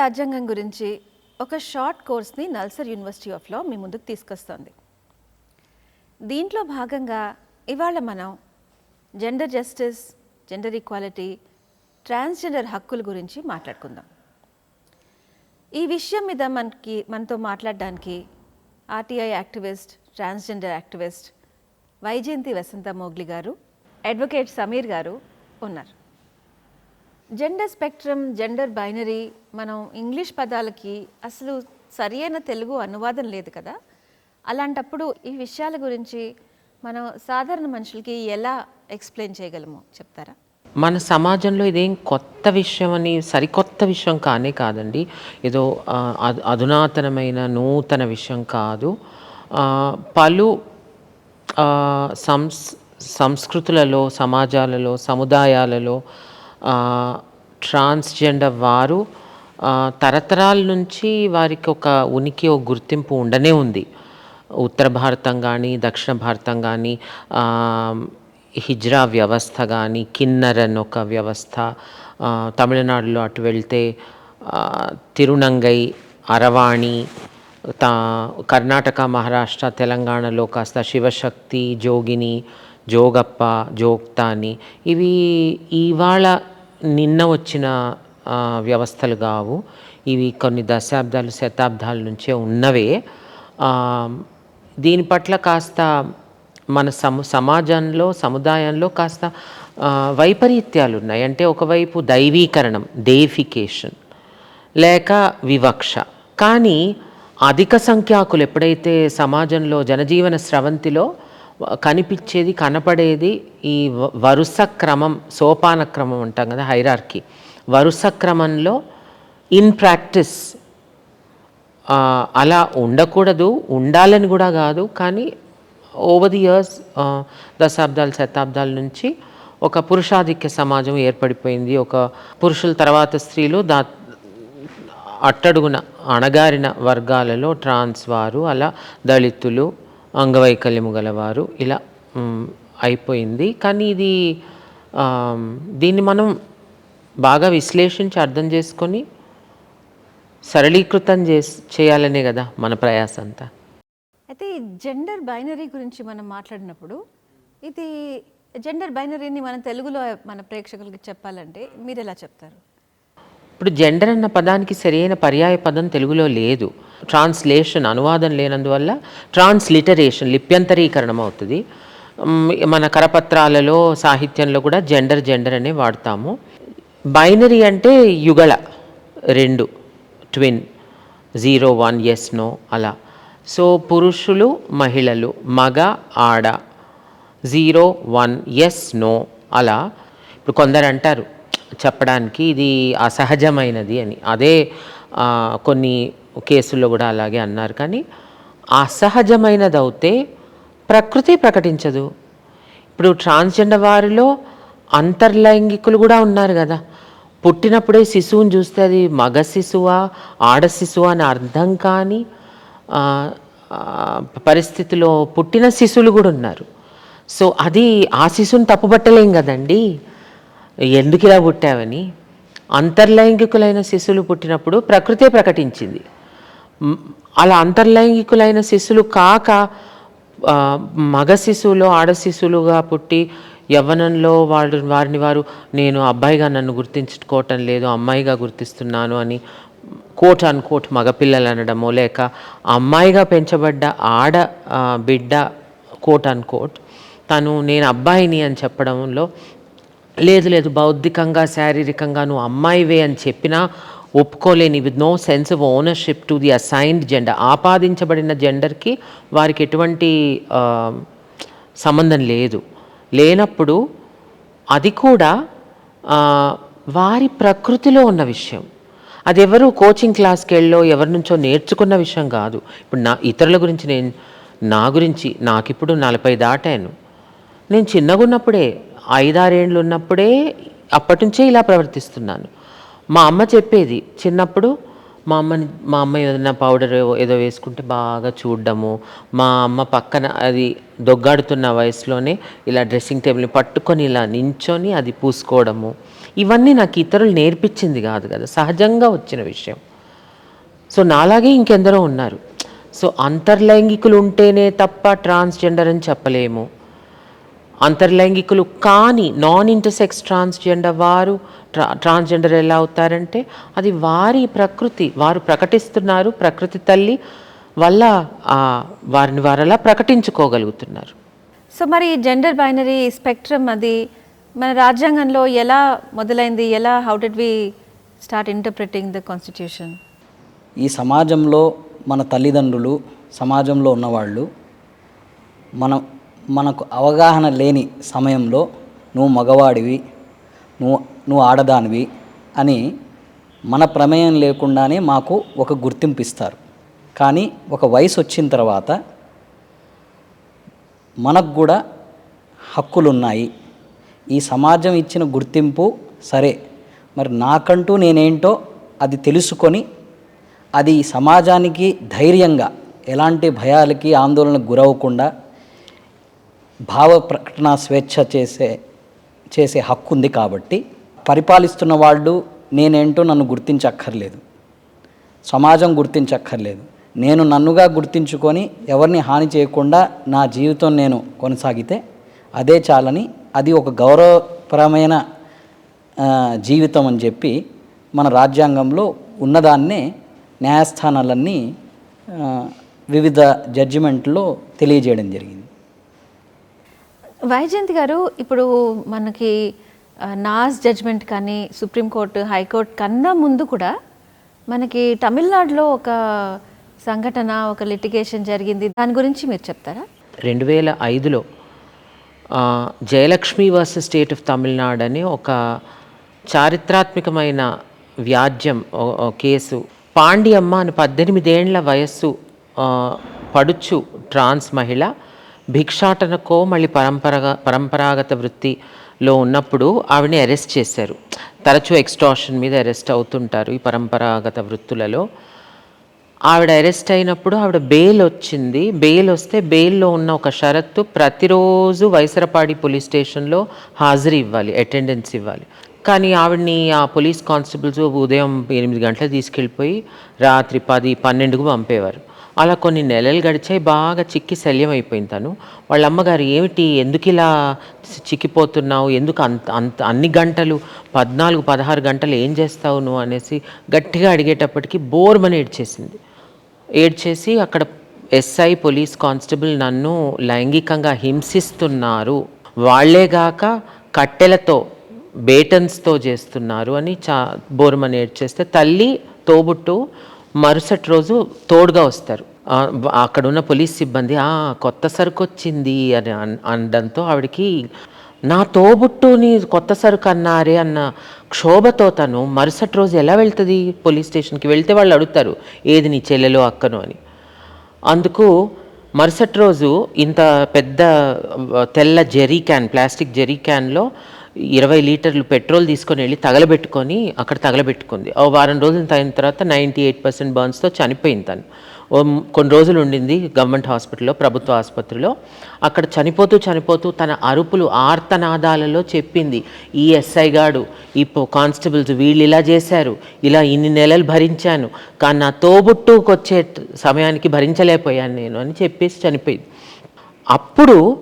రాజ్యాంగం గురించి ఒక షార్ట్ కోర్స్ని నల్సర్ యూనివర్సిటీ ఆఫ్ లా మీ ముందుకు తీసుకొస్తుంది. దీంట్లో భాగంగా ఇవాళ మనం gender justice gender equality transgender హక్కుల గురించి మాట్లాడుకుందాం. ఈ విషయం మీద మనకి మనతో మాట్లాడడానికి RTI activist transgender activist Vyjayanti Vasantha Mogli గారు అడ్వకేట్ సమీర్ గారు ఉన్నారు. జెండర్ స్పెక్ట్రమ్ జెండర్ బైనరీ మనం ఇంగ్లీష్ పదాలకి అసలు సరియైన తెలుగు అనువాదం లేదు కదా? అలాంటప్పుడు ఈ విషయాల గురించి మనం సాధారణ మనుషులకి ఎలా ఎక్స్ప్లెయిన్ చేయగలము? చెప్తారా? మన సమాజంలో ఇదేం కొత్త విషయం అని సరికొత్త విషయం కానే కాదండి. ఏదో అధునాతనమైన నూతన విషయం కాదు. పలు సంస్ సంస్కృతులలో సమాజాలలో సముదాయాలలో ట్రాన్స్జెండర్ వారు తరతరాల నుంచి వారికి ఒక ఉనికి ఒక గుర్తింపు ఉండనే ఉంది. ఉత్తర భారతం కానీ దక్షిణ భారతం కానీ హిజ్రా వ్యవస్థ కానీ కిన్నర్ అని ఒక వ్యవస్థ తమిళనాడులో అటు వెళ్తే తిరునంగై అరవాణి తా కర్ణాటక మహారాష్ట్ర తెలంగాణలో కాస్త శివశక్తి జోగిని జోగప్ప జోక్తాని ఇవి ఇవాళ నిన్న వచ్చిన వ్యవస్థలు కావు ఇవి కొన్ని దశాబ్దాలు శతాబ్దాల నుంచే ఉన్నవే. దీని పట్ల కాస్త మన సమ సమాజంలో సముదాయంలో కాస్త వైపరీత్యాలు ఉన్నాయి. అంటే ఒకవైపు దైవీకరణం డేఫికేషన్ లేక వివక్ష. కానీ అధిక సంఖ్యాకులు ఎప్పుడైతే సమాజంలో జనజీవన స్రవంతిలో కనిపించేది కనపడేది ఈ వరుస క్రమం సోపాన క్రమం అంటాం కదా హైరార్కి. వరుస క్రమంలో ఇన్ ప్రాక్టీస్ అలా ఉండకూడదు ఉండాలని కూడా కాదు కానీ ఓవర్ ది ఇయర్స్ దశాబ్దాలు శతాబ్దాల నుంచి ఒక పురుషాధిక్య సమాజం ఏర్పడిపోయింది. ఒక పురుషుల తర్వాత స్త్రీలు దా అట్టడుగున అణగారిన వర్గాలలో ట్రాన్స్ వారు అలా దళితులు అంగవైకల్యము గలవారు. ఇలా అయిపోయింది. కానీ ఇది దీన్ని మనం బాగా విశ్లేషించి అర్థం చేసుకొని సరళీకృతం చేసి చేయాలనే కదా మన ప్రయాస అంతా అయితే ఈ జెండర్ బైనరీ గురించి మనం మాట్లాడినప్పుడు ఇది జెండర్ బైనరీని మన తెలుగులో మన ప్రేక్షకులకి చెప్పాలంటే మీరు ఎలా చెప్తారు? ఇప్పుడు జెండర్ అన్న పదానికి సరైన పర్యాయ పదం తెలుగులో లేదు. ట్రాన్స్లేషన్ అనువాదం లేనందువల్ల ట్రాన్స్లిటరేషన్ లిప్యంతరీకరణం అవుతుంది. మన కరపత్రాలలో సాహిత్యంలో కూడా జెండర్ జెండర్ అనే వాడతాము. బైనరీ అంటే యుగళ రెండు twin zero one yes no అలా. సో పురుషులు మహిళలు మగ ఆడ జీరో వన్ ఎస్ నో అలా. ఇప్పుడు కొందరు అంటారు చెప్పడానికి ఇది అసహజమైనది అని. అదే కొన్ని కేసుల్లో కూడా అలాగే అన్నారు. కానీ అసహజమైనది అవుతే ప్రకృతి ప్రకటించదు. ఇప్పుడు ట్రాన్స్జెండర్ వారిలో అంతర్లైంగికులు కూడా ఉన్నారు కదా. పుట్టినప్పుడే శిశువుని చూస్తే అది మగ శిశువా ఆడ శిశువా అని అర్థం కాని పరిస్థితిలో పుట్టిన శిశువులు కూడా ఉన్నారు. సో అది ఆ శిశువుని తప్పుపట్టలేం కదండి? ఎందుకు ఇలా పుట్టావని? అంతర్లైంగికులైన శిశువులు పుట్టినప్పుడు ప్రకృతే ప్రకటించింది. అలా అంతర్లైంగికులైన శిశువులు కాక మగ శిశువులు ఆడ శిశువులుగా పుట్టి యవ్వనంలో వాళ్ళు వారిని వారు నేను అబ్బాయిగా నన్ను గుర్తించుకోవటం లేదు అమ్మాయిగా గుర్తిస్తున్నాను అని కోట్ అన్ కోట్ మగపిల్లలు అనడమో లేక అమ్మాయిగా పెంచబడ్డ ఆడ బిడ్డ కోట్ అన్ కోట్ తను నేను అబ్బాయిని అని చెప్పడంలో లేదు లేదు బౌద్ధికంగా శారీరకంగా నువ్వు అమ్మాయివే అని చెప్పినా ఒప్పుకోలేని with no sense of ownership to the assigned gender ఆపాదించబడిన జెండర్కి వారికి ఎటువంటి సంబంధం లేదు. లేనప్పుడు అది కూడా వారి ప్రకృతిలో ఉన్న విషయం. అది ఎవరు కోచింగ్ క్లాస్కి వెళ్ళో ఎవరి నుంచో నేర్చుకున్న విషయం కాదు. ఇప్పుడు నా ఇతరుల గురించి నేను నా గురించి నాకు ఇప్పుడు నలభై దాటాను. నేను చిన్నగా ఉన్నప్పుడే ఐదారేండ్లు ఉన్నప్పుడే అప్పటి నుంచే ఇలా ప్రవర్తిస్తున్నాను. మా అమ్మ చెప్పేది చిన్నప్పుడు మా అమ్మని మా అమ్మ ఏదైనా పౌడర్ ఏదో వేసుకుంటే బాగా చూడడము. మా అమ్మ పక్కన అది దొగ్గాడుతున్న వయసులోనే ఇలా డ్రెస్సింగ్ టేబుల్ని పట్టుకొని ఇలా నించొని అది పూసుకోవడము. ఇవన్నీ నాకు ఇతరులు నేర్పించింది కాదు కదా సహజంగా వచ్చిన విషయం. సో నాలాగే ఇంకెందరో ఉన్నారు. సో అంతర్లైంగికులు ఉంటేనే తప్ప ట్రాన్స్జెండర్ అని చెప్పలేము. అంతర్లైంగికులు కాని నాన్ ఇంటర్సెక్స్ ట్రాన్స్జెండర్ వారు ట్రా ట్రాన్స్జెండర్ ఎలా అవుతారంటే అది వారి ప్రకృతి వారు ప్రకటిస్తున్నారు ప్రకృతి తల్లి వల్ల ఆ, వారిని వారు అలా ప్రకటించుకోగలుగుతున్నారు. సో మరి జెండర్ బైనరీ స్పెక్ట్రమ్ అది మన రాజ్యాంగంలో ఎలా మొదలైంది ఎలా how did we start interpreting the constitution ఈ సమాజంలో మన తల్లిదండ్రులు సమాజంలో ఉన్నవాళ్ళు మన మనకు అవగాహన లేని సమయంలో నువ్వు మగవాడివి నువ్వు నువ్వు ఆడదానివి అని మన ప్రమేయం లేకుండానే మాకు ఒక గుర్తింపు ఇస్తారు కానీ ఒక వయసు వచ్చిన తర్వాత మనకు కూడా హక్కులు ఉన్నాయి ఈ సమాజం ఇచ్చిన గుర్తింపు సరే మరి నాకంటూ నేనేంటో అది తెలుసుకొని అది సమాజానికి ధైర్యంగా ఎలాంటి భయాలకి ఆందోళనకు గురవకుండా భావ ప్రకటన స్వేచ్ఛ చేసే చేసే హక్కు ఉంది కాబట్టి పరిపాలిస్తున్న వాళ్ళు నేనేంటో నన్ను గుర్తించక్కర్లేదు. సమాజం గుర్తించక్కర్లేదు. నేను నన్నుగా గుర్తించుకొని ఎవరిని హాని చేయకుండా నా జీవితం నేను కొనసాగితే అదే చాలని అది ఒక గౌరవపరమైన జీవితం అని చెప్పి మన రాజ్యాంగంలో ఉన్నదాన్నే న్యాయస్థానాలన్నీ వివిధ జడ్జిమెంట్లో తెలియజేయడం జరిగింది. వైజయంతి గారు ఇప్పుడు మనకి నాస్ జడ్జ్మెంట్ కానీ సుప్రీంకోర్టు హైకోర్టు కన్నా ముందు కూడా మనకి తమిళనాడులో ఒక సంఘటన ఒక లిటిగేషన్ జరిగింది. దాని గురించి మీరు చెప్తారా? రెండు వేల ఐదులో Jayalakshmi versus state of Tamil Nadu అని ఒక చారిత్రాత్మకమైన వ్యాజ్యం కేసు. పాండ్యమ్మ అని పద్దెనిమిదేండ్ల వయస్సు పడుచు ట్రాన్స్ మహిళ భిక్షాటనకో మళ్ళీ పరంపరగా పరంపరాగత వృత్తిలో ఉన్నప్పుడు ఆవిడని అరెస్ట్ చేశారు. తరచూ ఎక్స్టాషన్ మీద అరెస్ట్ అవుతుంటారు ఈ పరంపరాగత వృత్తులలో. ఆవిడ అరెస్ట్ అయినప్పుడు ఆవిడ బెయిల్ వచ్చింది. బెయిల్ వస్తే బెయిల్లో ఉన్న ఒక షరత్తు ప్రతిరోజు వైసరపాడి పోలీస్ స్టేషన్లో హాజరు ఇవ్వాలి అటెండెన్స్ ఇవ్వాలి. కానీ ఆవిడని ఆ పోలీస్ కానిస్టేబుల్స్ ఉదయం ఎనిమిది గంటలకు తీసుకెళ్ళిపోయి రాత్రి పది పన్నెండుకు పంపేవారు. అలా కొన్ని నెలలు గడిచాయి బాగా చిక్కి శల్యం అయిపోయింది తను. వాళ్ళ అమ్మగారు ఏమిటి? ఎందుకు ఇలా చిక్కిపోతున్నావు? ఎందుకు అంత అంత అన్ని గంటలు పద్నాలుగు పదహారు గంటలు ఏం చేస్తావు నువ్వు? అనేసి గట్టిగా అడిగేటప్పటికి బోర్మని ఏడ్చేసింది. ఏడ్చేసి అక్కడ ఎస్ఐ పోలీస్ కానిస్టేబుల్ నన్ను లైంగికంగా హింసిస్తున్నారు. వాళ్ళేగాక కట్టెలతో బేటన్స్తో చేస్తున్నారు అని చా బోర్మని ఏడ్చేస్తే తల్లి తోబుట్టు మరుసటి రోజు తోడుగా వస్తారు. అక్కడున్న అక్కడ ఉన్న పోలీస్ సిబ్బంది "ఆ, కొత్త సరుకు వచ్చింది అని అనడంతో ఆవిడకి నా తోబుట్టుని కొత్త సరుకు అన్నారే అన్న క్షోభతో తను మరుసటి రోజు ఎలా వెళ్తుంది పోలీస్ స్టేషన్కి? వెళ్తే వాళ్ళు అడుగుతారు ఏది నీ చెల్లెలో అక్కను అని. అందుకు మరుసటి రోజు ఇంత పెద్ద తెల్ల జెరీ క్యాన్ ప్లాస్టిక్ జెరీ క్యాన్లో ఇరవై లీటర్లు పెట్రోల్ తీసుకొని వెళ్ళి తగలబెట్టుకొని అక్కడ తగలబెట్టుకుంది. ఓ వారం రోజులు తగిన తర్వాత నైంటీ ఎయిట్ పర్సెంట్ బర్న్స్తో చనిపోయింది తను. కొన్ని రోజులు ఉండింది గవర్నమెంట్ హాస్పిటల్లో ప్రభుత్వ ఆసుపత్రిలో. అక్కడ చనిపోతూ చనిపోతూ తన అరుపులు ఆర్తనాదాలలో చెప్పింది. ఈ ఎస్ఐ గాడు ఈ కానిస్టేబుల్స్ వీళ్ళు ఇలా చేశారు. ఇలా ఇన్ని నెలలు భరించాను. కానీ నా తోబుట్టుకు వచ్చే సమయానికి భరించలేకపోయాను నేను అని చెప్పేసి చనిపోయింది. అప్పుడు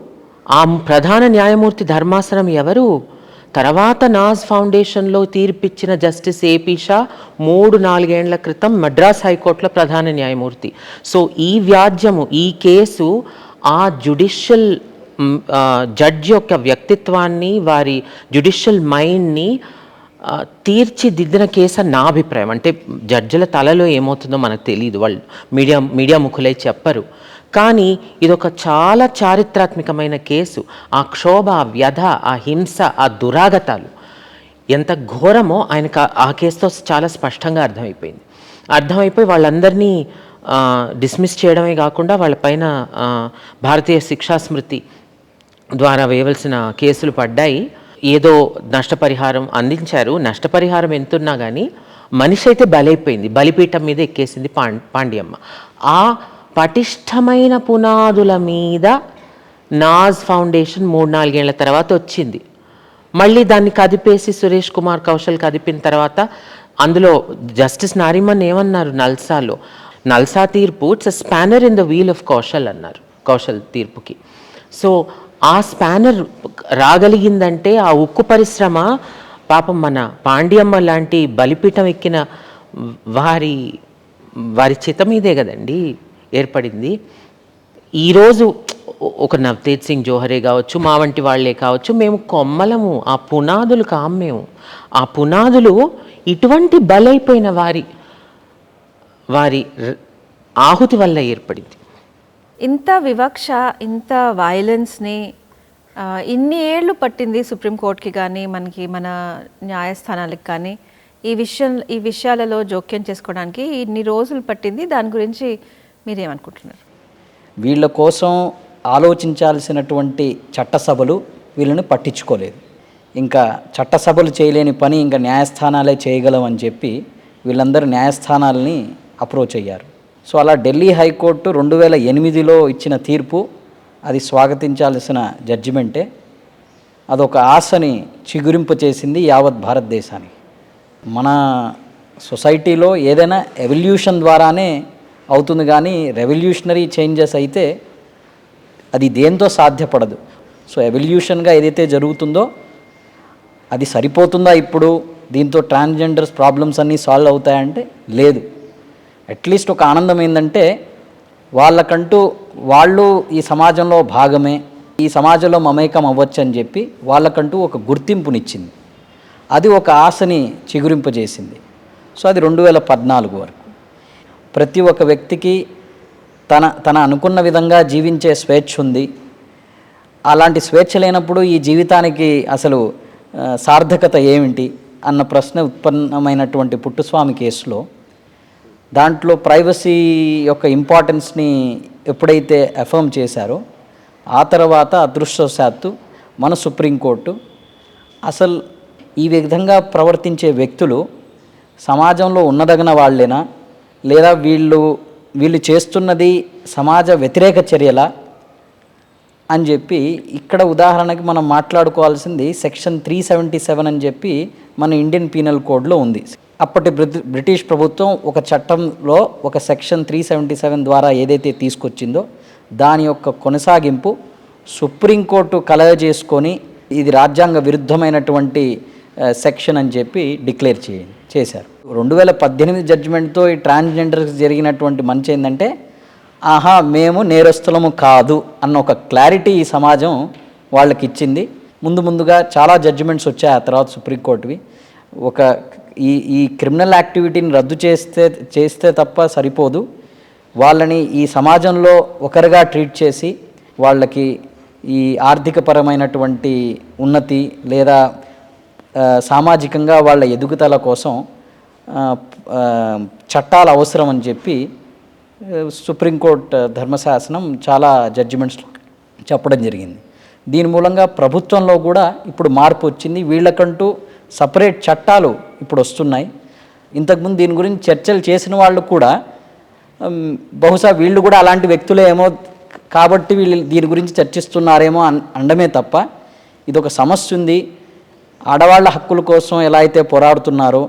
ఆ ప్రధాన న్యాయమూర్తి ధర్మాసనం ఎవరు? తర్వాత నాజ్ ఫౌండేషన్లో తీర్పిచ్చిన జస్టిస్ ఏపీ షా మూడు నాలుగేండ్ల క్రితం మద్రాస్ హైకోర్టులో ప్రధాన న్యాయమూర్తి. సో ఈ వ్యాజ్యము ఈ కేసు ఆ జుడిషియల్ జడ్జ్ యొక్క వ్యక్తిత్వాన్ని వారి జుడిషియల్ మైండ్ని తీర్చిదిద్దిన కేసు నా అభిప్రాయం. అంటే జడ్జిల తలలో ఏమవుతుందో మనకు తెలియదు వాళ్ళు మీడియా మీడియా ముఖులై చెప్పరు. కానీ ఇదొక చాలా చారిత్రాత్మకమైన కేసు. ఆ క్షోభ ఆ వ్యధ ఆ హింస ఆ దురాగతాలు. ఎంత ఘోరమో ఆయనకు ఆ- కేసుతో చాలా స్పష్టంగా అర్థమైపోయింది. అర్థమైపోయి వాళ్ళందరినీ డిస్మిస్ చేయడమే కాకుండా వాళ్ళపైన భారతీయ శిక్షా స్మృతి ద్వారా వేయవలసిన కేసులు పడ్డాయి. ఏదో నష్టపరిహారం అందించారు. నష్టపరిహారం ఎంతున్నా కానీ మనిషి అయితే బలైపోయింది. బలిపీఠం మీద ఎక్కేసింది పాం పాండ్యమ్మ. ఆ పటిష్టమైన పునాదుల మీద నాజ్ ఫౌండేషన్ మూడు నాలుగేళ్ళ తర్వాత వచ్చింది. మళ్ళీ దాన్ని కదిపేసి సురేష్ కుమార్ కౌశల్ కదిపిన తర్వాత అందులో జస్టిస్ నారిమన్ ఏమన్నారు? నల్సాలో. నల్సా తీర్పు it's a spanner in the wheel of Kaushal అన్నారు కౌశల్ తీర్పుకి. సో ఆ స్పానర్ రాగలిగిందంటే ఆ ఉక్కు పరిశ్రమ పాపం మన పాండ్యమ్మ లాంటి బలిపీఠం ఎక్కిన వారి వారి చిత మీదే కదండి. ఏర్పడింది. ఈరోజు ఒక నవతేజ్ సింగ్ జోహరే కావచ్చు మా వంటి వాళ్ళే కావచ్చు మేము కొమ్మలము ఆ పునాదులు కాం మేము ఆ పునాదులు ఇటువంటి బలైపోయిన వారి వారి ఆహుతి వల్ల ఏర్పడింది. ఇంత వివక్ష ఇంత వైలెన్స్ని ఇన్ని ఏళ్ళు పట్టింది సుప్రీంకోర్టుకి కానీ మనకి మన న్యాయస్థానాలకు కానీ ఈ విషయం ఈ విషయాలలో జోక్యం చేసుకోవడానికి ఇన్ని రోజులు పట్టింది. దాని గురించి మీరేమనుకుంటున్నారు? వీళ్ళ కోసం ఆలోచించాల్సినటువంటి చట్టసభలు వీళ్ళని పట్టించుకోలేదు. ఇంకా చట్టసభలు చేయలేని పని ఇంకా న్యాయస్థానాలే చేయగలమని చెప్పి వీళ్ళందరూ న్యాయస్థానాలని అప్రోచ్ అయ్యారు. సో అలా ఢిల్లీ హైకోర్టు రెండు వేల ఎనిమిదిలో ఇచ్చిన తీర్పు అది స్వాగతించాల్సిన జడ్జిమెంటే. అదొక ఆశని చిగురింపు చేసింది యావత్ భారతదేశానికి. మన సొసైటీలో ఏదైనా ఎవల్యూషన్ ద్వారానే అవుతుంది కానీ రెవల్యూషనరీ చేంజెస్ అయితే అది దేంతో సాధ్యపడదు. సో ఎవల్యూషన్గా ఏదైతే జరుగుతుందో అది సరిపోతుందా ఇప్పుడు? దీంతో ట్రాన్స్జెండర్స్ ప్రాబ్లమ్స్ అన్నీ సాల్వ్ అవుతాయంటే లేదు. అట్లీస్ట్ ఒక ఆనందం ఏంటంటే వాళ్ళకంటూ వాళ్ళు ఈ సమాజంలో భాగమే ఈ సమాజంలో మమేకం అవ్వచ్చు అని చెప్పి వాళ్ళకంటూ ఒక గుర్తింపునిచ్చింది. అది ఒక ఆశని చిగురింపజేసింది. సో అది రెండు వేల పద్నాలుగు వరకు. ప్రతి ఒక్క వ్యక్తికి తన తన అనుకున్న విధంగా జీవించే స్వేచ్ఛ ఉంది. అలాంటి స్వేచ్ఛ లేనప్పుడు ఈ జీవితానికి అసలు సార్థకత ఏమిటి అన్న ప్రశ్న ఉత్పన్నమైనటువంటి పుట్టుస్వామి కేసులో దాంట్లో ప్రైవసీ యొక్క ఇంపార్టెన్స్ని ఎప్పుడైతే ఎఫర్మ్ చేశారో ఆ తర్వాత అదృష్టవశాత్తు మన సుప్రీంకోర్టు అసలు ఈ విధంగా ప్రవర్తించే వ్యక్తులు సమాజంలో ఉన్నదగిన వాళ్ళేనా లేదా వీళ్ళు వీళ్ళు చేస్తున్నది సమాజ వ్యతిరేక చర్యల అని చెప్పి ఇక్కడ ఉదాహరణకి మనం మాట్లాడుకోవాల్సింది సెక్షన్ త్రీ సెవెంటీ సెవెన్ అని చెప్పి మన ఇండియన్ పీనల్ కోడ్లో ఉంది. అప్పటి బ్రిటిష్ ప్రభుత్వం ఒక చట్టంలో ఒక సెక్షన్ త్రీ సెవెంటీ సెవెన్ ద్వారా ఏదైతే తీసుకొచ్చిందో దాని యొక్క కొనసాగింపు సుప్రీంకోర్టు కలగజేసుకొని ఇది రాజ్యాంగ విరుద్ధమైనటువంటి సెక్షన్ అని చెప్పి డిక్లేర్ చేయండి చేశారు. రెండు వేల పద్దెనిమిది జడ్జిమెంట్తో ఈ ట్రాన్స్జెండర్కి జరిగినటువంటి మంచి ఏంటంటే ఆహా మేము నేరస్తులము కాదు అన్న ఒక క్లారిటీ ఈ సమాజం వాళ్ళకి ఇచ్చింది ముందు ముందుగా చాలా జడ్జిమెంట్స్ వచ్చాయి ఆ తర్వాత సుప్రీంకోర్టువి. ఒక ఈ ఈ క్రిమినల్ యాక్టివిటీని రద్దు చేస్తే చేస్తే తప్ప సరిపోదు. వాళ్ళని ఈ సమాజంలో ఒకరిగా ట్రీట్ చేసి వాళ్ళకి ఈ ఆర్థికపరమైనటువంటి ఉన్నతి లేదా సామాజికంగా వాళ్ళ ఎదుగుదల కోసం చట్టాలు అవసరం అని చెప్పి సుప్రీంకోర్టు ధర్మశాసనం చాలా జడ్జిమెంట్స్ చెప్పడం జరిగింది. దీని మూలంగా ప్రభుత్వంలో కూడా ఇప్పుడు మార్పు వచ్చింది. వీళ్ళకంటూ సపరేట్ చట్టాలు ఇప్పుడు వస్తున్నాయి. ఇంతకుముందు దీని గురించి చర్చలు చేసిన వాళ్ళు కూడా బహుశా వీళ్ళు కూడా అలాంటి వ్యక్తులే ఏమో కాబట్టి వీళ్ళు దీని గురించి చర్చిస్తున్నారేమో అండమే అనడమే తప్ప ఇది ఒక సమస్య ఉంది. ఆడవాళ్ళ హక్కుల కోసం ఎలా అయితే పోరాడుతున్నారో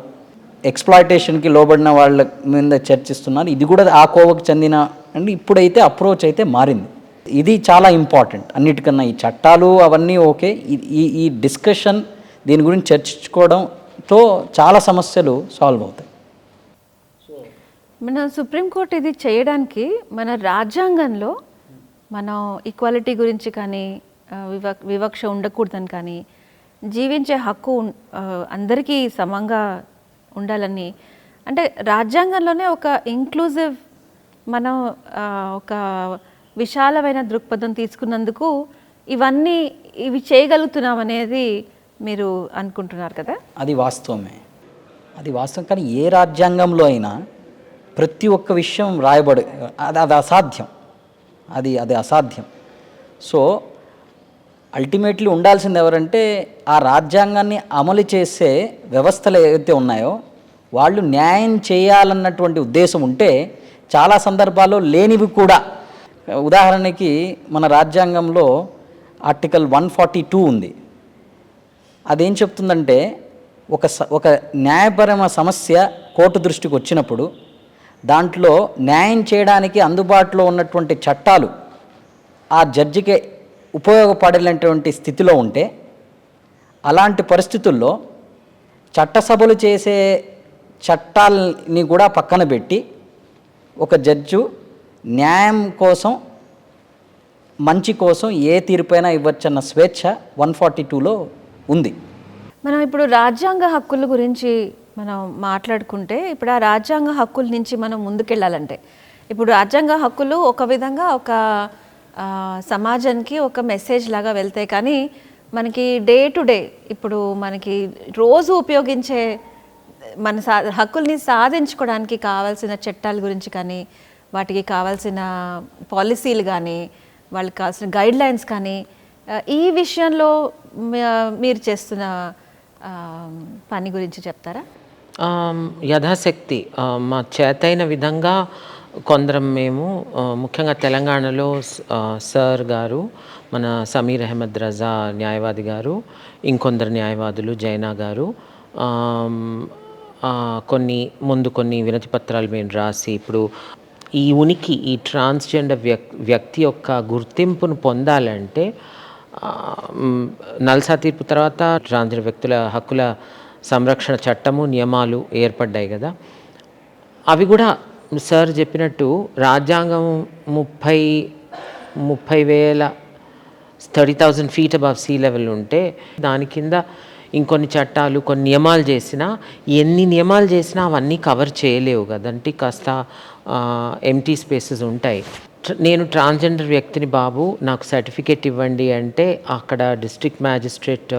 ఎక్స్ప్లాయిటేషన్కి లోబడిన వాళ్ళ మీద చర్చిస్తున్నారు. ఇది కూడా ఆ కోవకు చెందిన అంటే ఇప్పుడైతే అప్రోచ్ అయితే మారింది. ఇది చాలా ఇంపార్టెంట్ అన్నిటికన్నా ఈ చట్టాలు అవన్నీ ఓకే ఈ- ఈ డిస్కషన్ దీని గురించి చర్చించుకోవడంతో చాలా సమస్యలు సాల్వ్ అవుతాయి. మన సుప్రీంకోర్టు ఇది చేయడానికి మన రాజ్యాంగంలో మనం ఈక్వాలిటీ గురించి కానీ వివ వివక్ష ఉండకూడదని కానీ జీవించే హక్కు అందరికీ సమంగా ఉండాలని. అంటే రాజ్యాంగంలోనే ఒక ఇంక్లూజివ్ మనం ఒక విశాలమైన దృక్పథం తీసుకున్నందుకు ఇవన్నీ ఇవి చేయగలుగుతున్నాం అనేది మీరు అనుకుంటున్నారు కదా? అది వాస్తవమే. అది వాస్తవం. కానీ ఏ రాజ్యాంగంలో అయినా ప్రతి ఒక్క విషయం రాయబడి అది అది అసాధ్యం. అది అది అసాధ్యం. సో అల్టిమేట్లీ ఉండాల్సింది ఎవరంటే ఆ రాజ్యాంగాన్ని అమలు చేసే వ్యవస్థలు ఏవైతే ఉన్నాయో వాళ్ళు న్యాయం చేయాలన్నటువంటి ఉద్దేశం ఉంటే చాలా సందర్భాల్లో లేనివి కూడా. ఉదాహరణకి మన రాజ్యాంగంలో ఆర్టికల్ వన్ ఫార్టీ టూ ఉంది. అదేం చెప్తుందంటే ఒక స ఒక న్యాయపరమ సమస్య కోర్టు దృష్టికి వచ్చినప్పుడు దాంట్లో న్యాయం చేయడానికి అందుబాటులో ఉన్నటువంటి చట్టాలు ఆ జడ్జికి ఉపయోగపడేటువంటి స్థితిలో ఉంటే అలాంటి పరిస్థితుల్లో చట్టసభలు చేసే చట్టాలని కూడా పక్కన పెట్టి ఒక జడ్జు న్యాయం కోసం మంచి కోసం ఏ తీర్పైనా ఇవ్వచ్చన్న స్వేచ్ఛ వన్ ఫార్టీ టూలో ఉంది. మనం ఇప్పుడు రాజ్యాంగ హక్కుల గురించి మనం మాట్లాడుకుంటే ఇప్పుడు ఆ రాజ్యాంగ హక్కుల నుంచి మనం ముందుకెళ్ళాలంటే ఇప్పుడు రాజ్యాంగ హక్కులు ఒక విధంగా ఒక సమాజానికి ఒక మెసేజ్ లాగా వెళ్తాయి. కానీ మనకి డే టు డే ఇప్పుడు మనకి రోజు ఉపయోగించే మన సా హక్కుల్ని సాధించుకోవడానికి కావాల్సిన చట్టాల గురించి కానీ వాటికి కావాల్సిన పాలసీలు కానీ వాళ్ళకి కావాల్సిన గైడ్ లైన్స్ కానీ ఈ విషయంలో మీరు చేస్తున్న పని గురించి చెప్తారా? యథాశక్తి. మా చేతైన విధంగా కొందరం మేము ముఖ్యంగా తెలంగాణలో సార్ గారు మన సమీర్ అహ్మద్ రజా న్యాయవాది గారు ఇంకొందరు న్యాయవాదులు జైనా గారు కొన్ని ముందు కొన్ని వినతి పత్రాలు మేము రాసి ఇప్పుడు ఈ ఉనికి ఈ ట్రాన్స్జెండర్ వ్యక్ వ్యక్తి యొక్క గుర్తింపును పొందాలంటే నల్సా తీర్పు తర్వాత ట్రాన్స్జెండర్ వ్యక్తుల హక్కుల సంరక్షణ చట్టము నియమాలు ఏర్పడ్డాయి కదా. అవి కూడా సార్ చెప్పినట్టు రాజ్యాంగం ముప్పై ముప్పై వేల thirty thousand feet above sea level ఉంటే దాని కింద ఇంకొన్ని చట్టాలు కొన్ని నియమాలు చేసినా ఎన్ని నియమాలు చేసినా అవన్నీ కవర్ చేయలేవు కదంటే కాస్త ఎంటీ స్పేసెస్ ఉంటాయి. నేను ట్రాన్స్జెండర్ వ్యక్తిని బాబు నాకు సర్టిఫికేట్ ఇవ్వండి అంటే అక్కడ district magistrate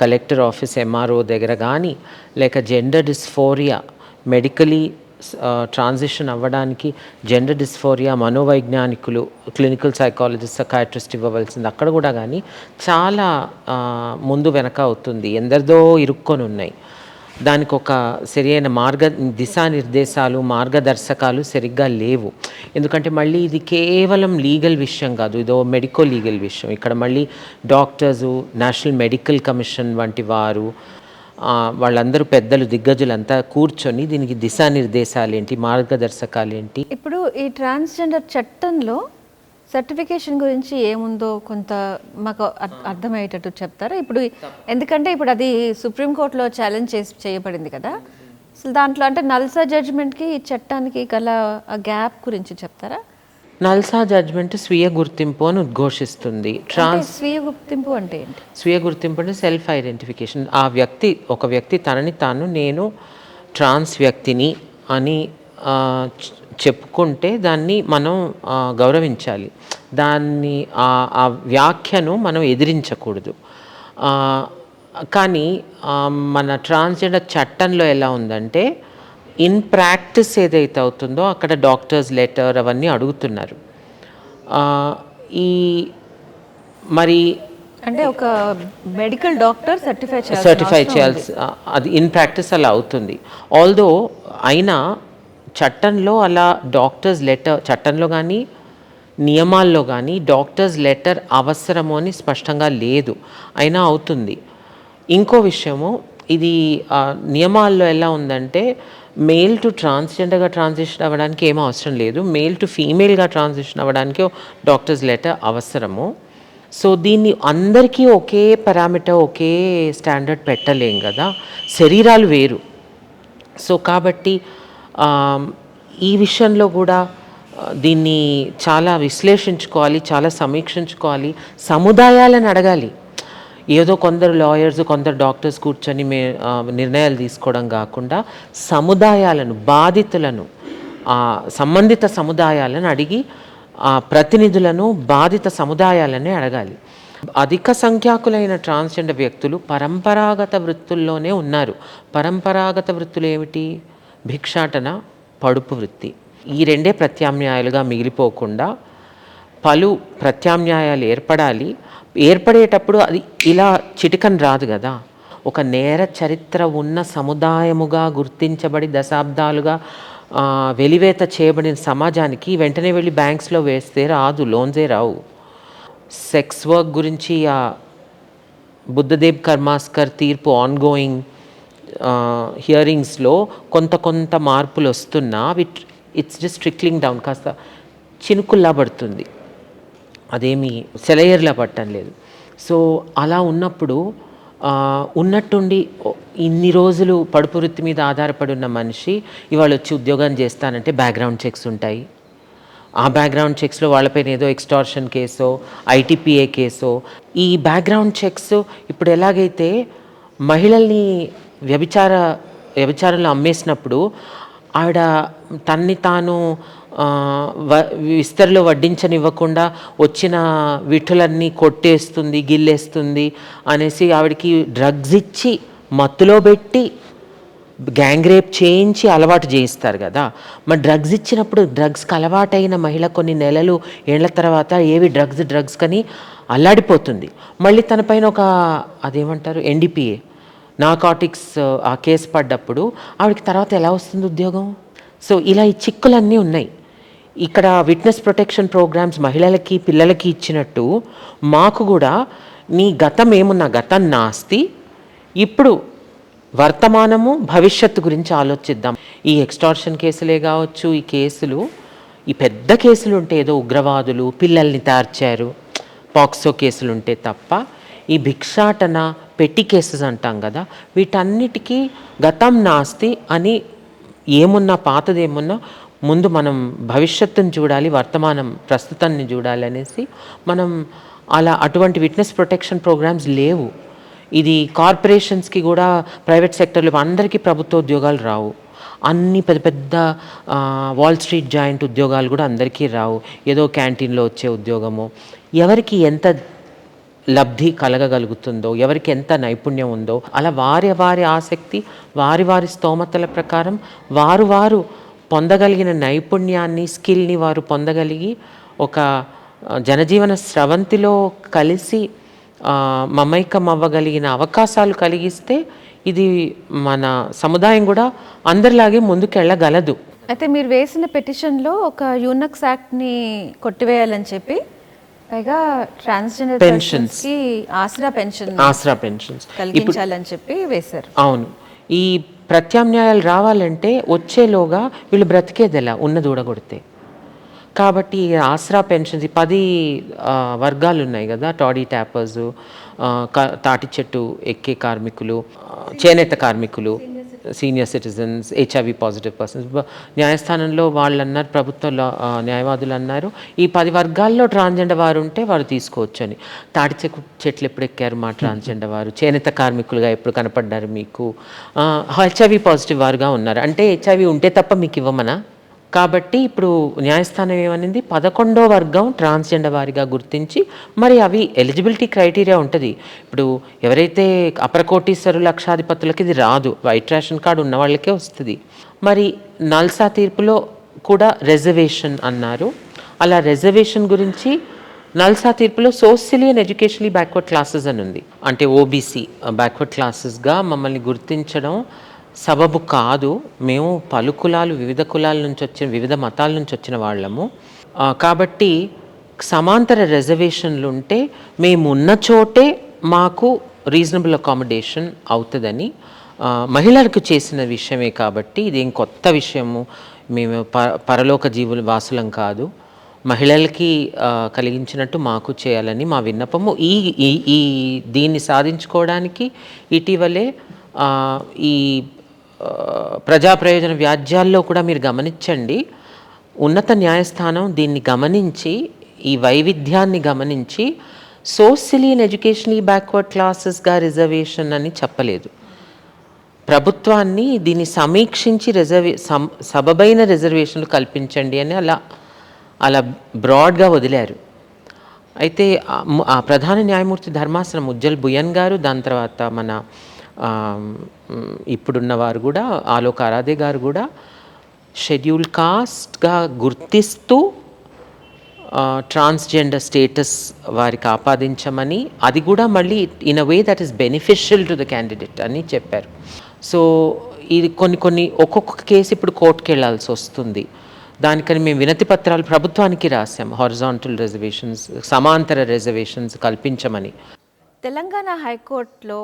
collector office MRO దగ్గర కానీ లేక జెండర్ డిస్ఫోరియా మెడికలీ ట్రాన్సిషన్ అవ్వడానికి జెండర్ డిస్ఫోరియా మనోవైజ్ఞానికులు క్లినికల్ సైకాలజిస్ట్ సకాయట్రిస్ట్ ఇవ్వవలసింది. అక్కడ కూడా కానీ చాలా ముందు వెనక అవుతుంది. ఎందరిదో ఇరుక్కొని ఉన్నాయి దానికి ఒక సరియైన మార్గ దిశానిర్దేశాలు మార్గదర్శకాలు సరిగ్గా లేవు. ఎందుకంటే మళ్ళీ ఇది కేవలం లీగల్ విషయం కాదు. ఇదో మెడికో లీగల్ విషయం. ఇక్కడ మళ్ళీ డాక్టర్సు నేషనల్ మెడికల్ కమిషన్ వంటి వారు వాళ్ళందరూ పెద్దలు దిగ్గజులంతా కూర్చొని దీనికి దిశానిర్దేశాలు ఏంటి మార్గదర్శకాలు ఏంటి ఇప్పుడు ఈ ట్రాన్స్జెండర్ చట్టంలో సర్టిఫికేషన్ గురించి ఏముందో కొంత మాకు అర్- అర్థమయ్యేటట్టు చెప్తారా? ఇప్పుడు ఎందుకంటే ఇప్పుడు అది సుప్రీంకోర్టులో ఛాలెంజ్ చేసి చేయబడింది కదా. అసలు దాంట్లో అంటే నల్సా జడ్జిమెంట్కి ఈ చట్టానికి గల గ్యాప్ గురించి చెప్తారా? నల్సా జడ్జ్మెంట్ స్వీయ గుర్తింపు అని ఉద్ఘోషిస్తుంది. ట్రాన్స్ స్వీయ గుర్తింపు అంటే ఏంటి? స్వీయ గుర్తింపు అంటే సెల్ఫ్ ఐడెంటిఫికేషన్. ఆ వ్యక్తి ఒక వ్యక్తి తనని తాను నేను ట్రాన్స్ వ్యక్తిని అని చెప్పుకుంటే దాన్ని మనం గౌరవించాలి. దాన్ని ఆ వ్యాఖ్యను మనం ఎదిరించకూడదు. కానీ మన ట్రాన్స్జెండర్ చట్టంలో ఎలా ఉందంటే ఇన్ ప్రాక్టీస్ ఏదైతే అవుతుందో అక్కడ డాక్టర్స్ లెటర్ అవన్నీ అడుగుతున్నారు. ఈ మరి అంటే ఒక మెడికల్ డాక్టర్ సర్టిఫై సర్టిఫై చేయాల్సి అది ఇన్ ప్రాక్టీస్ అలా అవుతుంది. ఆల్దో అయినా చట్టంలో అలా డాక్టర్స్ లెటర్ చట్టంలో కానీ నియమాల్లో కానీ డాక్టర్స్ లెటర్ అవసరము అని స్పష్టంగా లేదు. అయినా అవుతుంది. ఇంకో విషయము ఇది నియమాల్లో ఎలా ఉందంటే మేల్ టు ట్రాన్స్జెండర్గా ట్రాన్సిషన్ అవ్వడానికి ఏమీ అవసరం లేదు. మేల్ టు ఫీమేల్గా ట్రాన్సిషన్ అవ్వడానికి డాక్టర్స్ లెటర్ అవసరము. సో దీన్ని అందరికీ ఒకే పారామీటర్ ఒకే స్టాండర్డ్ పెట్టలేం కదా? శరీరాలు వేరు. సో కాబట్టి ఈ విషయంలో కూడా దీన్ని చాలా విశ్లేషించుకోవాలి చాలా సమీక్షించుకోవాలి. సముదాయాలను అడగాలి. ఏదో కొందరు లాయర్స్ కొందరు డాక్టర్స్ కూర్చొని మే నిర్ణయాలు తీసుకోవడం కాకుండా సముదాయాలను బాధితులను సంబంధిత సముదాయాలను అడిగి ఆ ప్రతినిధులను బాధిత సముదాయాలనే అడగాలి. అధిక సంఖ్యాకులైన ట్రాన్స్జెండర్ వ్యక్తులు పరంపరాగత వృత్తుల్లోనే ఉన్నారు. పరంపరాగత వృత్తులు ఏమిటి? భిక్షాటన పడుపు వృత్తి. ఈ రెండే ప్రత్యామ్నాయాలుగా మిగిలిపోకుండా పలు ప్రత్యామ్నాయాలు ఏర్పడాలి. ఏర్పడేటప్పుడు అది ఇలా చిటికన్ రాదు కదా. ఒక నేర చరిత్ర ఉన్న సముదాయముగా గుర్తించబడి దశాబ్దాలుగా వెలివేత చేయబడిన సమాజానికి వెంటనే వెళ్ళి బ్యాంక్స్లో వేస్తే రాదు లోన్సే రావు. సెక్స్ వర్క్ గురించి ఆ బుద్ధదేవ్ కర్మాస్కర్ తీర్పు ఆన్గోయింగ్ హియరింగ్స్లో కొంత కొంత మార్పులు వస్తున్నా but it's just trickling down కాస్త చినుకుల్లా పడుతుంది. అదేమి సెలయర్లా పట్టడం లేదు. సో అలా ఉన్నప్పుడు ఉన్నట్టుండి ఇన్ని రోజులు పడుపు వృత్తి మీద ఆధారపడి ఉన్న మనిషి ఇవాళ వచ్చి ఉద్యోగం చేస్తానంటే బ్యాక్గ్రౌండ్ చెక్స్ ఉంటాయి. ఆ బ్యాక్గ్రౌండ్ చెక్స్లో వాళ్ళపైన ఏదో ఎక్స్టార్షన్ కేసో ఐటీపీఏ కేసో ఈ బ్యాక్గ్రౌండ్ చెక్స్ ఇప్పుడు ఎలాగైతే మహిళల్ని వ్యభిచార వ్యభిచారంలో అమ్మేసినప్పుడు ఆవిడ తన్ని తాను విస్తరిలో వడ్డించనివ్వకుండా వచ్చిన విఠులన్నీ కొట్టేస్తుంది గిల్లేస్తుంది అనేసి ఆవిడకి డ్రగ్స్ ఇచ్చి మత్తులో పెట్టి గ్యాంగ్ రేప్ చేయించి అలవాటు చేయిస్తారు కదా. మరి డ్రగ్స్ ఇచ్చినప్పుడు డ్రగ్స్కి అలవాటైన మహిళ కొన్ని నెలలు ఏళ్ళ తర్వాత ఏవి డ్రగ్స్ డ్రగ్స్ కని అల్లాడిపోతుంది. మళ్ళీ తనపైన ఒక అదేమంటారు ఎన్డీపీఏ నాకాటిక్స్ ఆ కేసు పడ్డప్పుడు ఆవిడకి తర్వాత ఎలా వస్తుంది ఉద్యోగం? సో ఇలా ఈ చిక్కులన్నీ ఉన్నాయి. ఇక్కడ విట్నెస్ ప్రొటెక్షన్ ప్రోగ్రామ్స్ మహిళలకి పిల్లలకి ఇచ్చినట్టు మాకు కూడా నీ గతం ఏమున్నా గతం నాస్తి. ఇప్పుడు వర్తమానము భవిష్యత్తు గురించి ఆలోచిద్దాం. ఈ ఎక్స్టార్షన్ కేసులే కావచ్చు ఈ కేసులు ఈ పెద్ద కేసులు ఉంటే ఏదో ఉగ్రవాదులు పిల్లల్ని తార్చారు. పాక్సో కేసులు ఉంటే తప్ప ఈ భిక్షాటన పెట్టి కేసెస్ అంటాం కదా వీటన్నిటికీ గతం నాస్తి అని ఏమున్నా పాతదేమున్నా ముందు మనం భవిష్యత్తుని చూడాలి వర్తమానం ప్రస్తుతాన్ని చూడాలి అనేసి మనం అలా అటువంటి విట్నెస్ ప్రొటెక్షన్ ప్రోగ్రామ్స్ లేవు. ఇది కార్పొరేషన్స్కి కూడా ప్రైవేట్ సెక్టర్లో అందరికీ ప్రభుత్వ ఉద్యోగాలు రావు. అన్ని పెద్ద పెద్ద వాల్ స్ట్రీట్ జాయింట్ ఉద్యోగాలు కూడా అందరికీ రావు. ఏదో క్యాంటీన్లో వచ్చే ఉద్యోగము. ఎవరికి ఎంత లబ్ధి కలగగలుగుతుందో ఎవరికి ఎంత నైపుణ్యం ఉందో అలా వారి వారి ఆసక్తి వారి వారి స్తోమతల ప్రకారం వారు వారు పొందగలిగిన నైపుణ్యాన్ని స్కిల్ని వారు పొందగలిగి ఒక జనజీవన స్రవంతిలో కలిసి మమైకం అవ్వగలిగిన అవకాశాలు కలిగిస్తే ఇది మన సముదాయం కూడా అందరిలాగే ముందుకెళ్ళగలదు. అయితే మీరు వేసిన పిటిషన్లో ఒక యూనక్స్ యాక్ట్ని కొట్టివేయాలని చెప్పి పైగా ట్రాన్స్జెండర్. కి ఆసరా పెన్షన్ ఆసరా పెన్షన్స్. కలిగించాలని చెప్పి వేశారు. అవును. ఈ ప్రత్యామ్నాయాలు రావాలంటే వచ్చేలోగా వీళ్ళు బ్రతికేది ఎలా ఉన్నది ఊడగొడితే కాబట్టి ఆసరా పెన్షన్స్ పది వర్గాలు ఉన్నాయి కదా టాడీ ట్యాపర్స్ తాటి చెట్టు ఎక్కే కార్మికులు చేనేత కార్మికులు. Senior citizens HIV positive persons న్యాయస్థానంలో వాళ్ళు అన్నారు ప్రభుత్వ న్యాయవాదులు అన్నారు ఈ పది వర్గాల్లో ట్రాన్స్జెండర్ వారు ఉంటే వారు తీసుకోవచ్చు అని తాటి చెక్కు చెట్లు ఎప్పుడు ఎక్కారు మా ట్రాన్స్జెండర్ వారు? చేనేత కార్మికులుగా ఎప్పుడు కనపడ్డారు మీకు? హెచ్ఐవి పాజిటివ్ వారుగా ఉన్నారు. అంటే హెచ్ఐవి ఉంటే తప్ప మీకు ఇవ్వమనా? కాబట్టి ఇప్పుడు న్యాయస్థానం ఏమనింది? పదకొండో వర్గం ట్రాన్స్జెండర్ వారిగా గుర్తించి మరి అవి ఎలిజిబిలిటీ క్రైటీరియా ఉంటుంది. ఇప్పుడు ఎవరైతే అపరకోటీశ్వరు లక్షాధిపతులకి ఇది రాదు వైట్ రేషన్ కార్డు ఉన్న వాళ్ళకే వస్తుంది. మరి నల్సా తీర్పులో కూడా రిజర్వేషన్ అన్నారు. అలా రిజర్వేషన్ గురించి నల్సా తీర్పులో socially and educationally backward classes అని ఉంది. అంటే ఓబీసీ బ్యాక్వర్డ్ క్లాసెస్గా మమ్మల్ని గుర్తించడం సబబు కాదు మేము పలు కులాలు వివిధ కులాల నుంచి వచ్చిన వివిధ మతాల నుంచి వచ్చిన వాళ్ళము. కాబట్టి సమాంతర రిజర్వేషన్లు ఉంటే మేము ఉన్న చోటే మాకు రీజనబుల్ అకామిడేషన్ అవుతుందని మహిళలకు చేసిన విషయమే కాబట్టి ఇదేం కొత్త విషయము. మేము ప పరలోక జీవుల వాసులం కాదు. మహిళలకి కలిగించినట్టు మాకు చేయాలని మా విన్నపము. ఈ ఈ ఈ దీన్ని సాధించుకోవడానికి ఇటీవలే ఈ ప్రజా ప్రయోజన వ్యాజ్యాల్లో కూడా మీరు గమనించండి. ఉన్నత న్యాయస్థానం దీన్ని గమనించి ఈ వైవిధ్యాన్ని గమనించి సోషలీ అండ్ ఎడ్యుకేషనలీ బ్యాక్వర్డ్ క్లాసెస్గా రిజర్వేషన్ అని చెప్పలేదు. ప్రభుత్వాన్ని దీన్ని సమీక్షించి రిజర్వే సబబైన రిజర్వేషన్లు కల్పించండి అని అలా అలా బ్రాడ్గా వదిలారు. అయితే ఆ ప్రధాన న్యాయమూర్తి ధర్మాసనం ఉజ్జల్ బుయన్ గారు దాని తర్వాత మన ఇప్పుడున్న వారు కూడా ఆలోక్ ఆరాధే గారు కూడా షెడ్యూల్ కాస్ట్గా గుర్తిస్తూ ట్రాన్స్జెండర్ స్టేటస్ వారికి ఆపాదించమని అది కూడా మళ్ళీ in a way that is beneficial to the candidate అని చెప్పారు. సో ఇది కొన్ని కొన్ని ఒక్కొక్క కేసు ఇప్పుడు కోర్టుకి వెళ్ళాల్సి వస్తుంది. దానికని మేము వినతి పత్రాలు ప్రభుత్వానికి రాసాం హారిజాంటల్ రిజర్వేషన్స్ సమాంతర రిజర్వేషన్స్ కల్పించమని. తెలంగాణ హైకోర్టులో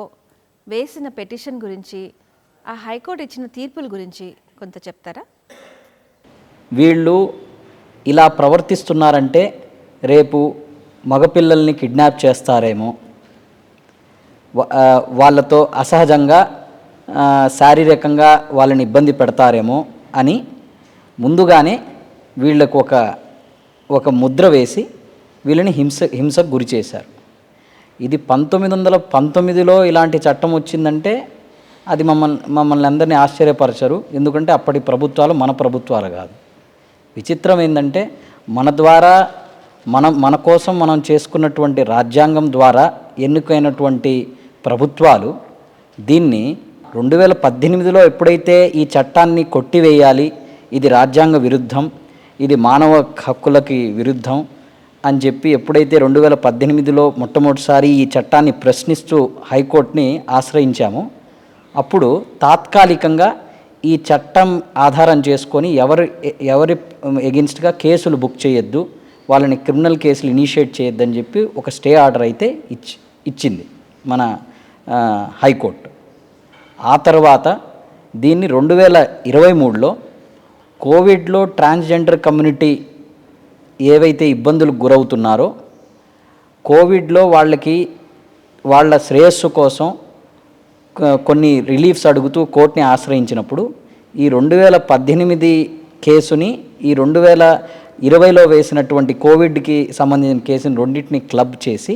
వేసిన పెటిషన్ గురించి ఆ హైకోర్టు ఇచ్చిన తీర్పుల గురించి కొంత చెప్తారా? వీళ్ళు ఇలా ప్రవర్తిస్తున్నారంటే రేపు మగపిల్లల్ని కిడ్నాప్ చేస్తారేమో. వాళ్ళతో అసహజంగా శారీరకంగా వాళ్ళని ఇబ్బంది పెడతారేమో అని ముందుగానే వీళ్ళకు ఒక ఒక ముద్ర వేసి వీళ్ళని హింస హింసకు గురి చేశారు. ఇది పంతొమ్మిది వందల పంతొమ్మిదిలో ఇలాంటి చట్టం వచ్చిందంటే అది మమ్మల్ని మమ్మల్ని అందరినీ ఆశ్చర్యపరచరు. ఎందుకంటే అప్పటి ప్రభుత్వాలు మన ప్రభుత్వాలు కాదు. విచిత్రం ఏంటంటే మన ద్వారా మనం మన కోసం మనం చేసుకున్నటువంటి రాజ్యాంగం ద్వారా ఎన్నికైనటువంటి ప్రభుత్వాలు దీన్ని రెండు వేల పద్దెనిమిదిలో ఎప్పుడైతే ఈ చట్టాన్ని కొట్టివేయాలి ఇది రాజ్యాంగ విరుద్ధం ఇది మానవ హక్కులకి విరుద్ధం అని చెప్పి ఎప్పుడైతే రెండు వేల పద్దెనిమిదిలో మొట్టమొదటిసారి ఈ చట్టాన్ని ప్రశ్నిస్తూ హైకోర్టుని ఆశ్రయించామో అప్పుడు తాత్కాలికంగా ఈ చట్టం ఆధారం చేసుకొని ఎవరి ఎవరి ఎగెన్స్ట్గా కేసులు బుక్ చేయొద్దు వాళ్ళని క్రిమినల్ కేసులు ఇనిషియేట్ చేయొద్దని చెప్పి ఒక స్టే ఆర్డర్ అయితే ఇచ్చి ఇచ్చింది మన హైకోర్టు. ఆ తర్వాత దీన్ని రెండు వేల ఇరవై మూడులో కోవిడ్లో ట్రాన్స్జెండర్ కమ్యూనిటీ ఏవైతే ఇబ్బందులకు గురవుతున్నారో కోవిడ్లో వాళ్ళకి వాళ్ళ శ్రేయస్సు కోసం కొన్ని రిలీఫ్స్ అడుగుతూ కోర్టుని ఆశ్రయించినప్పుడు ఈ రెండు వేల పద్దెనిమిది కేసుని ఈ రెండు వేల ఇరవైలో వేసినటువంటి కోవిడ్కి సంబంధించిన కేసుని రెండింటిని క్లబ్ చేసి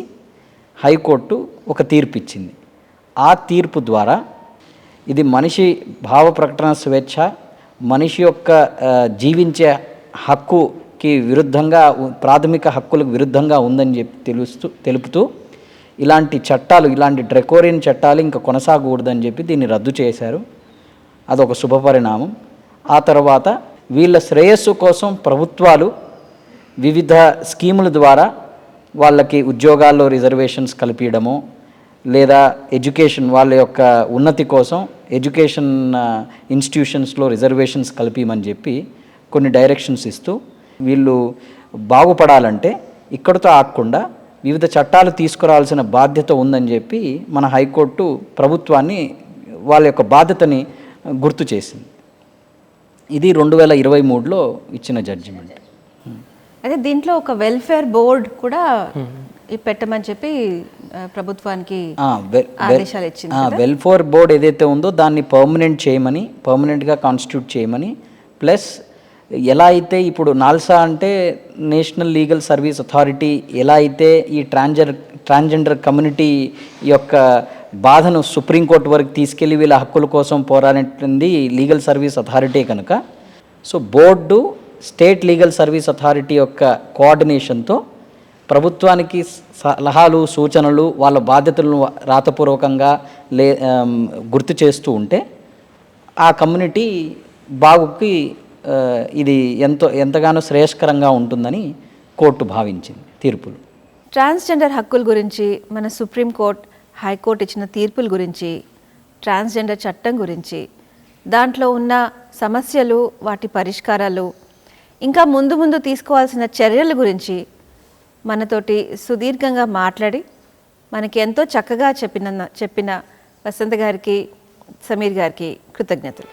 హైకోర్టు ఒక తీర్పు ఇచ్చింది ఆ తీర్పు ద్వారా ఇది మనిషి భావ ప్రకటన స్వేచ్ఛ మనిషి యొక్క జీవించే హక్కు కి విరుద్ధంగా ప్రాథమిక హక్కులకు విరుద్ధంగా ఉందని చెప్పి తెలుస్తూ తెలుపుతూ ఇలాంటి చట్టాలు ఇలాంటి డ్రెకోరియన్ చట్టాలు ఇంకా కొనసాగకూడదని చెప్పి దీన్ని రద్దు చేశారు. అదొక శుభపరిణామం ఆ తర్వాత వీళ్ళ శ్రేయస్సు కోసం ప్రభుత్వాలు వివిధ స్కీముల ద్వారా వాళ్ళకి ఉద్యోగాల్లో రిజర్వేషన్స్ కల్పించడము లేదా ఎడ్యుకేషన్ వాళ్ళ యొక్క ఉన్నతి కోసం ఎడ్యుకేషన్ ఇన్స్టిట్యూషన్స్లో రిజర్వేషన్స్ కల్పించమని చెప్పి కొన్ని డైరెక్షన్స్ ఇస్తూ వీళ్ళు బాగుపడాలంటే ఇక్కడితో ఆగకుండా వివిధ చట్టాలు తీసుకురావాల్సిన బాధ్యత ఉందని చెప్పి మన హైకోర్టు ప్రభుత్వాన్ని వాళ్ళ యొక్క బాధ్యతని గుర్తు చేసింది. ఇది రెండు వేల ఇరవై మూడులో ఇచ్చిన జడ్జిమెంట్ అయితే దీంట్లో ఒక వెల్ఫేర్ బోర్డ్ కూడా పెట్టమని చెప్పి ప్రభుత్వానికి ఆదేశాలు ఇచ్చింది వెల్ఫేర్ బోర్డ్ ఏదైతే ఉందో దాన్ని పర్మనెంట్ చేయమని పర్మనెంట్గా కాన్స్టిట్యూట్ చేయమని ప్లస్ ఎలా అయితే ఇప్పుడు నాల్సా అంటే నేషనల్ లీగల్ సర్వీస్ అథారిటీ ఎలా అయితే ఈ ట్రాన్జర్ ట్రాన్జెండర్ కమ్యూనిటీ యొక్క బాధను సుప్రీంకోర్టు వరకు తీసుకెళ్ళి వీళ్ళ హక్కుల కోసం పోరాడినది లీగల్ సర్వీస్ అథారిటీ కనుక. So board state legal service authority యొక్క కోఆర్డినేషన్తో ప్రభుత్వానికి సలహాలు సూచనలు వాళ్ళ బాధ్యతలను రాతపూర్వకంగా లే గుర్తు చేస్తూ ఉంటే ఆ కమ్యూనిటీ బాగుకి ఇది ఎంతో ఎంతగానో శ్రేయస్కరంగా ఉంటుందని కోర్టు భావించింది తీర్పులు. ట్రాన్స్జెండర్ హక్కుల గురించి మన సుప్రీంకోర్టు హైకోర్టు ఇచ్చిన తీర్పుల గురించి ట్రాన్స్జెండర్ చట్టం గురించి దాంట్లో ఉన్న సమస్యలు వాటి పరిష్కారాలు ఇంకా ముందు ముందు తీసుకోవాల్సిన చర్యల గురించి మనతోటి సుదీర్ఘంగా మాట్లాడి మనకి ఎంతో చక్కగా చెప్పిన చెప్పిన వసంత గారికి సమీర్ గారికి కృతజ్ఞతలు.